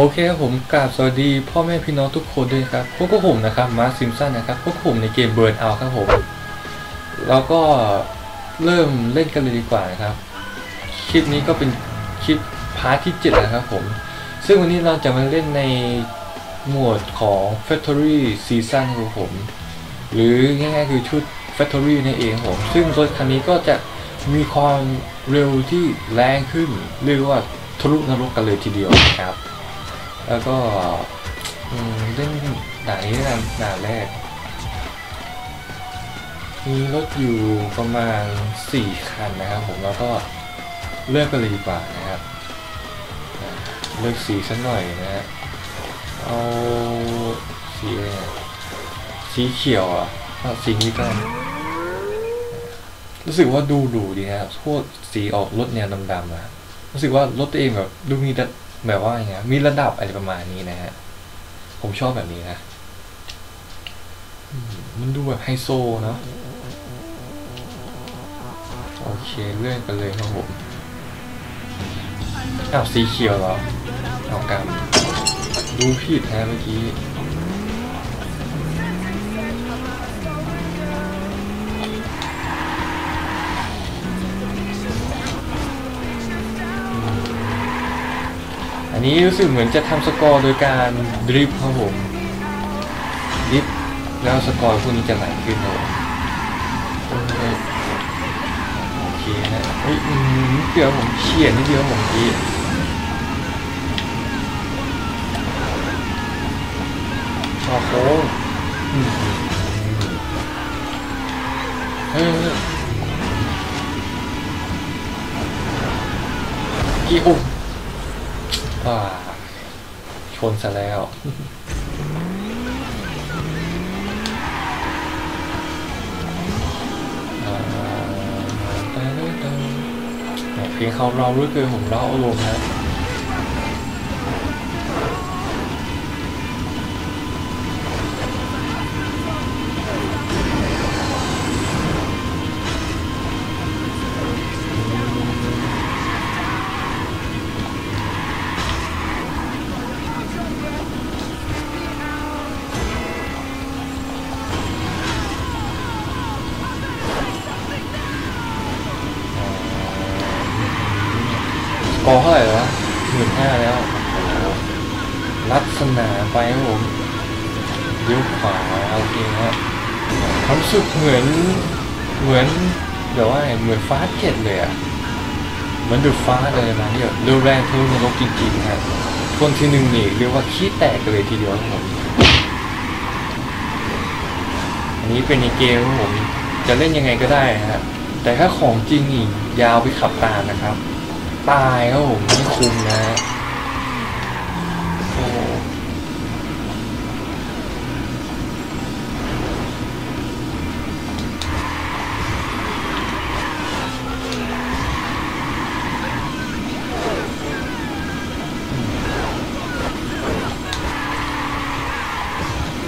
โอเคครับผมกราบสวัสดีพ่อแม่พี่น้องทุกคนด้วยครับพวกผมนะครับมาร์ซิมสันนะครับพวกผมในเกมเบิร์นเอาครับผมแล้วก็เริ่มเล่นกันเลยดีกว่านะครับ คลิปนี้ก็เป็นคลิปพาร์ทที่7นะครับผม ซึ่งวันนี้เราจะมาเล่นในหมวดของ Factory Season ครับผม หรือง่ายๆคือชุด Factory นั่นเองครับผม ซึ่งรถคันนี้ก็จะมีความเร็วที่แรงขึ้นเรียกว่าทะลุนรกกันเลยทีเดียวนะครับ แล้วก็เล่นด่านนี้ด่านด่านแรก มีรถอยู่ประมาณ 4 คันนะครับผมแล้วก็เลือกกันเลยดีกว่านะครับ เลือกสีสักหน่อยนะฮะเอาสีอะไรสีเขียวอะเอาสีนี้กันรู้สึกว่าดูหรูดีนะครับพวกสีออกรถแนวดำๆอะรู้สึกว่ารถตัวเองแบบดูมีระ แบบว่าอย่างเงี้ยมีระดับอะไรประมาณนี้นะฮะ ผมชอบแบบนี้นะ มันดูแบบไฮโซเนาะโอเคเลื่อนกันเลยครับผมอ้าวสีเขียวเหรอเอากำดูผิดแท้เมื่อกี้ นี้รู้สึกเหมือนจะทำสกอร์โดยการดริฟต์ครับผมดริฟต์แล้วสกอร์พวกนี้จะไหลขึ้นครับผมโอเคโอเคนะเฮ้ยอืมเกือบผมเฉียดนิดเดียวผมทีชอโค้งเฮ้ยกี่อุ้าชนซะแล้ว เพียงเขาเราด้วยคือผมเล่าอารมณ์นะ กอร์เท่าไหร่วะหมื่นห้าแล้วลัดสนามไปครับผมเลี้ยวขวาโอเคฮะความรู้สึกเหมือนเหมือนเดี๋ยวว่าเหมือนฟาสเจ็ดเลยอะเหมือนดูฟ้าเลยนะเนี่ยเร็วแรงทะลุนรกจริงๆฮะช่วงที่หนึ่งนี่เรียกว่าขี้แตกเลยทีเดียวครับผมอันนี้เป็นในเกมครับผมจะเล่นยังไงก็ได้ฮะแต่ถ้าของจริงนี่ยาวไปขับตามนะครับ ตายครับผมไม่คุ้มนะโอ้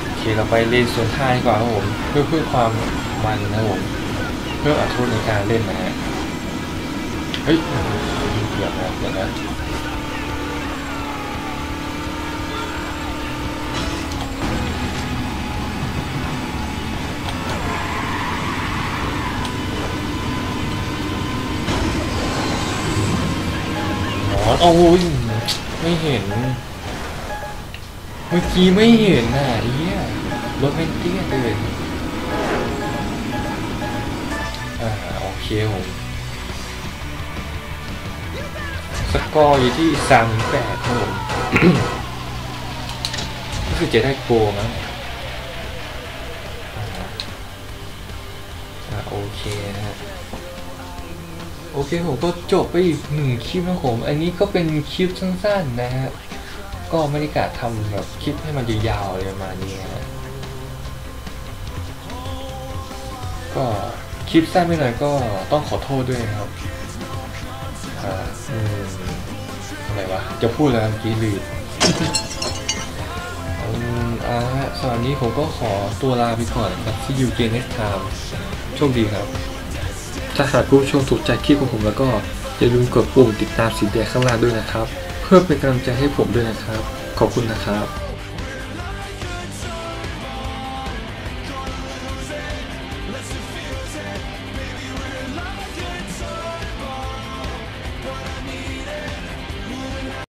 โอเคเราไปเล่นส่วนท่าดีกว่าครับผมเพื่อเพื่อความมันนะครับผมเพื่ออัตรรสในการเล่นนะฮะเฮ้ย เดี๋ยวนะเดี๋ยวนะอ๋อโอ้ยไม่เห็น เมื่อกี้ไม่เห็นน่ะไอ้เหี้ยรถไม่เตี้ยเลยอ่าโอเคผม สกอร์อยู่ที่สามแปดครับผมก็คือจะได้โกมั้งโอเคนะฮะโอเคผมก็จบไปอีกหนึ่งคลิปนะผม อันนี้ก็เป็นคลิปสั้นๆนะฮะ ก็ไม่ได้กะทำแบบคลิปให้มันยาวๆอะไรประมาณนี้ฮะก็คลิปสั้นไปหน่อยก็ต้องขอโทษด้วยนะครับ อะไรวะ จะพูดแล้วเมื่อกี้ลืมอืมอ่าฮะสำหรับวันนี้ผมก็ขอตัวลาไปก่อนครับที่ยูเกนเนสไทม์โชคดีครับ ถ้าหากผู้ชมถูกใจคลิปของผมแล้วก็อย่าลืมกดปุ่มติดตามสีแดงข้างล่างด้วยนะครับ เพื่อเป็นกำลังใจให้ผมด้วยนะครับ ขอบคุณนะครับ